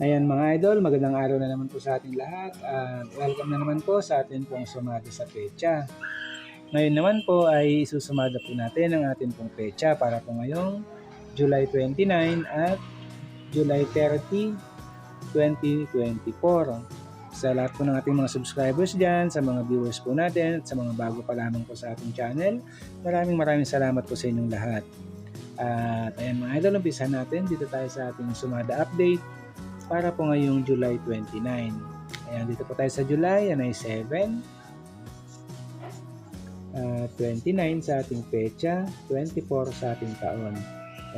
Ayan mga idol, magandang araw na naman po sa ating lahat at welcome na naman po sa ating pong sumada sa pecha. Ngayon naman po ay susumada po natin ang ating pong pecha para po ngayong July 29 at July 30, 2024. Sa lahat po ng ating mga subscribers dyan, sa mga viewers po natin at sa mga bago pa lamang po sa ating channel, maraming maraming salamat po sa inyong lahat. At ayan mga idol, umpisa natin dito tayo sa ating sumada update para po ngayong July 29. Ayan, dito po tayo sa July, yan ay 7. Uh, 29 sa ating pecha, 24 sa ating taon.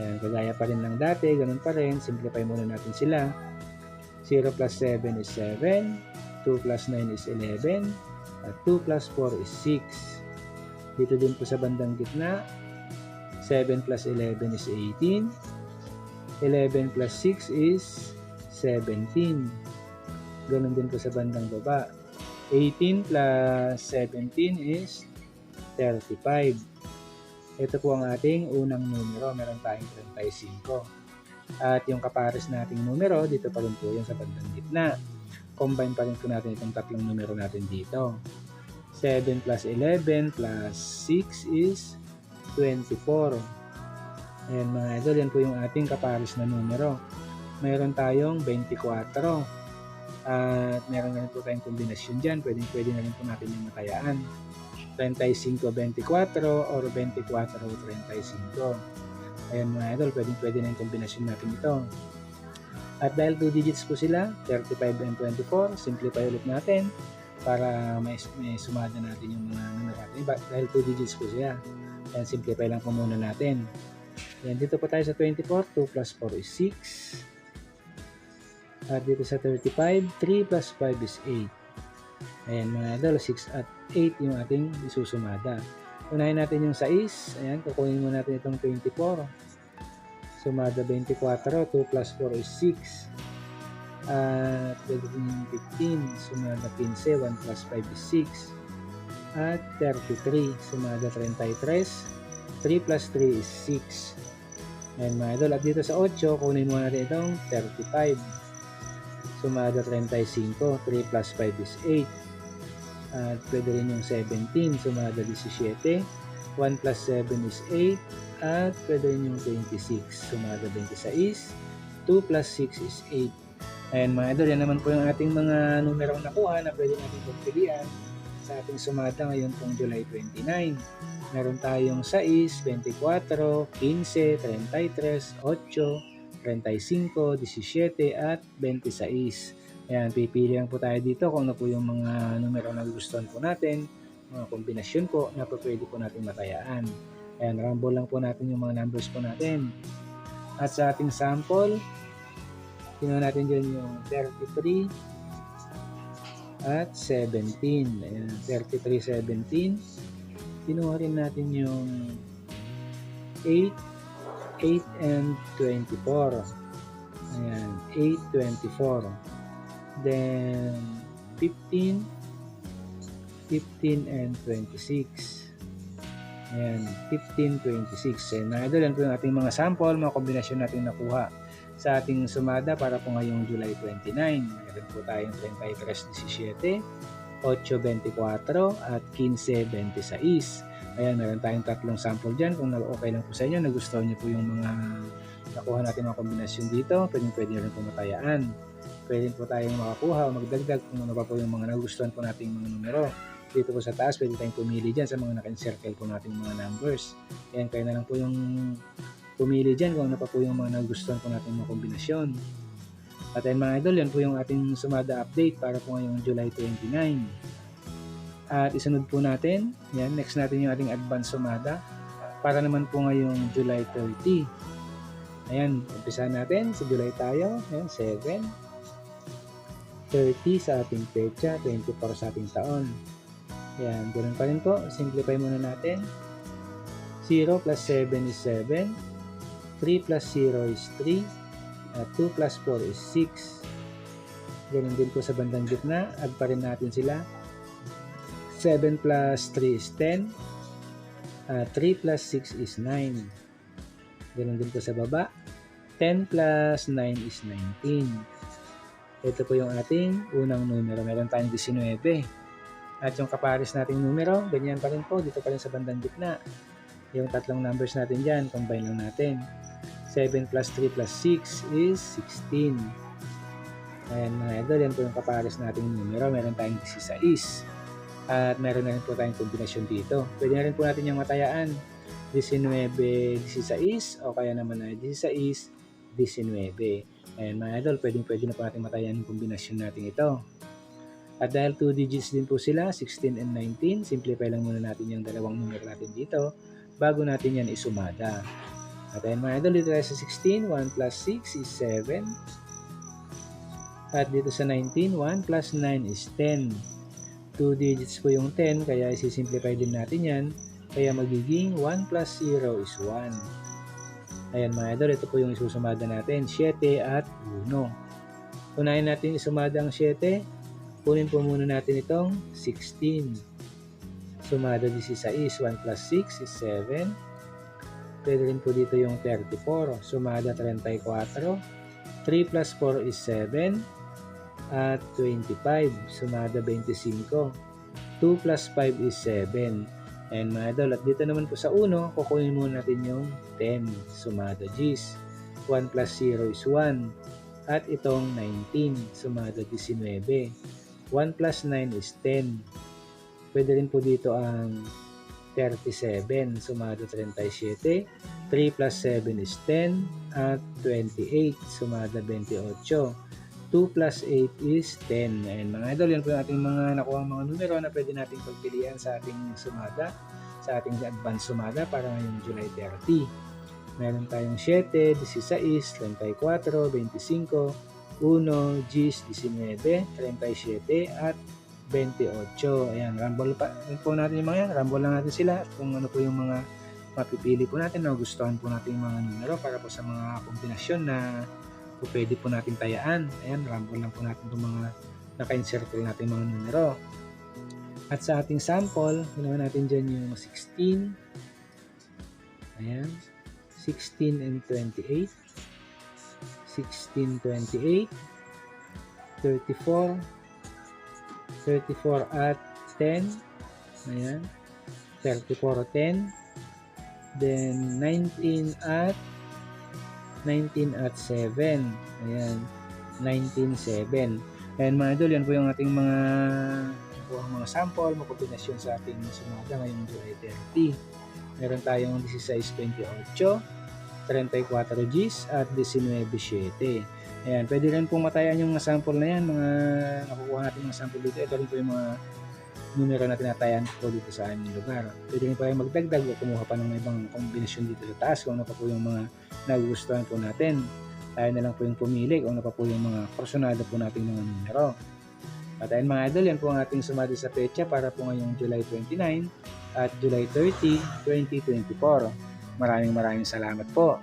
Ayan, kagaya pa rin ng dati, ganun pa rin, simplify muna natin sila. 0 plus 7 is 7, 2 plus 9 is 11, at 2 plus 4 is 6. Dito din po sa bandang gitna, 7 plus 11 is 18, 11 plus 6 is 17. Ganun din po sa bandang baba. 18 plus 17 is 35. Ito po ang ating unang numero. Meron tayong 35. At yung kapares nating numero, dito pa rin po yung sa bandang gitna. Combine pa rin po natin itong tatlong numero natin dito. 7 plus 11 plus 6 is 24. Ayan mga idol, yan po yung ating kapares na numero mayroon tayong 24. At meron na rin tayong kombinasyon dyan. Pwede, pwede na rin po natin yung matayaan. 35-24 or 24-35. Ayan mga idol, pwede, pwede na yung kombinasyon natin ito. At dahil 2 digits po sila, 35 and 24, simplify ulit natin para may, may sumada natin yung mga numero natin. Dahil 2 digits po siya. Ayan, simplify lang po muna natin. Ayan, dito po tayo sa 24, 2 plus 4 is 6. At dito sa 35, 3 plus 5 is 8. Ayan mga idol, 6 at 8 yung ating isusumada. Unahin natin yung 6. Ayan, kukunin mo natin itong 24. Sumada 24, 2 plus 4 is 6. At yung 15. Sumada 15, 1 plus 5 is 6. At 33. Sumada 33. 3 plus 3 is 6. Ayan mga idol. At dito sa 8, kunin mo natin itong 35 sumada 35, 3 plus 5 is 8. At pwede rin yung 17, sumada 17, 1 plus 7 is 8. At pwede rin yung 26, sumada 26, 2 plus 6 is 8. Ayan mga idol, yan naman po yung ating mga numerong nakuha na pwede natin pagpilian sa ating sumada ngayon pong July 29. Meron tayong 6, 24, 15, 33, 8, 35, 17 at 26. Ayan, pipili lang po tayo dito kung ano po yung mga numero na gustuhan po natin, mga kombinasyon po na po pwede po natin matayaan. Ayan, rumble lang po natin yung mga numbers po natin. At sa ating sample, kinuha natin dyan yung 33 at 17. Ayan, 33, 17. Kinuha rin natin yung 8 8 and 24. Ayan, 8, 24. Then, 15, 15 and 26. Ayan, 15, 26. Ayan, mga idol, yan po yung ating mga sample, mga kombinasyon natin nakuha sa ating sumada para po ngayong July 29. Meron po tayong 33, 17, 8.24 at 15.26. Ayan, meron tayong tatlong sample dyan. Kung okay lang po sa inyo, nagustuhan niyo po yung mga nakuha natin mga kombinasyon dito, pwede pwede rin po matayaan. Pwede po tayong makakuha o magdagdag kung ano pa po yung mga nagustuhan po nating mga numero. Dito po sa taas, pwede tayong pumili dyan sa mga naka-encircle po nating mga numbers. Ayan, kayo na lang po yung pumili dyan kung ano pa po yung mga nagustuhan po nating mga kombinasyon. At ayun mga idol, yan po yung ating sumada update para po ngayong July 29. At isunod po natin, yan, next natin yung ating advance sumada para naman po ngayong July 30. Ayan, umpisa natin sa July tayo. Ayan, 7. 30 sa ating pecha, 24 sa ating taon. Ayan, ganun pa rin po. Simplify muna natin. 0 plus 7 is 7. 3 plus 0 is 3. At 2 plus 4 is 6. Ganun din po sa bandang gitna. Add pa rin natin sila. 7 plus 3 is 10. Uh, 3 plus 6 is 9. Ganun din po sa baba. 10 plus 9 is 19. Ito po yung ating unang numero. Meron tayong 19. At yung kapares nating numero, ganyan pa rin po. Dito pa rin sa bandang gitna. Yung tatlong numbers natin dyan, combine lang natin. 7 plus 3 plus 6 is 16. Ayan mga idol, yan po yung kapares nating numero. Meron tayong 16. At meron na rin po tayong kombinasyon dito. Pwede na rin po natin yung matayaan. 19, 16 o kaya naman na 16, 19. Ayan mga idol, pwede, pwede na po natin matayan yung kombinasyon natin ito. At dahil 2 digits din po sila, 16 and 19, simplify lang muna natin yung dalawang numero natin dito bago natin yan isumada. At ayan mga idol, dito tayo sa 16, 1 plus 6 is 7. At dito sa 19, 1 plus 9 is 10. 2 digits po yung 10, kaya isi-simplify din natin yan. Kaya magiging 1 plus 0 is 1. Ayan mga idol, ito po yung isusumada natin, 7 at 1. Unahin natin isumada ang 7. Kunin po muna natin itong 16. Sumada 16, 1 plus 6 is 7. Pwede rin po dito yung 34. Sumada 34. 3 plus 4 is 7. At 25. Sumada 25. 2 plus 5 is 7. And mga idol, at dito naman po sa 1, kukunin muna natin yung 10. Sumada G's. 1 plus 0 is 1. At itong 19. Sumada 19. 1 plus 9 is 10. Pwede rin po dito ang 37. Sumado 37. 3 plus 7 is 10. At 28. Sumada 28. 2 plus 8 is 10. And mga idol, yan po yung ating mga nakuha mga numero na pwede natin pagpilian sa ating sumada, sa ating advanced sumada para ngayong July 30. Meron tayong 7, 16, 34, 25, 1, G's, 19, 37, at 28. Ayan, rumble pa rin po natin yung mga yan. Rumble lang natin sila kung ano po yung mga mapipili po natin na gustuhan po natin yung mga numero para po sa mga kombinasyon na po pwede po natin tayaan. Ayan, rumble lang po natin itong mga naka-encircle natin mga numero. At sa ating sample, ginawa natin dyan yung 16. Ayan. 16 and 28. 16, 28. 34. 34 at 10. Ayan. 34, 10. Then, 19 at 19 at 7. Ayan. 19, 7. And mga idol, yan po yung ating mga po ang mga sample, mga kombinasyon sa ating sumada ngayong July 30. Meron tayong 1628, 34 Gs at 19.7. Ayan, pwede rin pong matayan yung mga sample na yan, mga nakukuha natin mga sample dito. Ito rin po yung mga numero na tinatayan po dito sa aming lugar. Pwede rin po kayong magdagdag o kumuha pa ng ibang kombinasyon dito sa taas kung ano pa po yung mga nagugustuhan po natin. Tayo na lang po yung pumili kung ano pa po yung mga personado po nating mga numero. At ayun mga idol, yan po ang ating sumali sa pecha para po ngayong July 29 at July 30, 2024. Maraming maraming salamat po.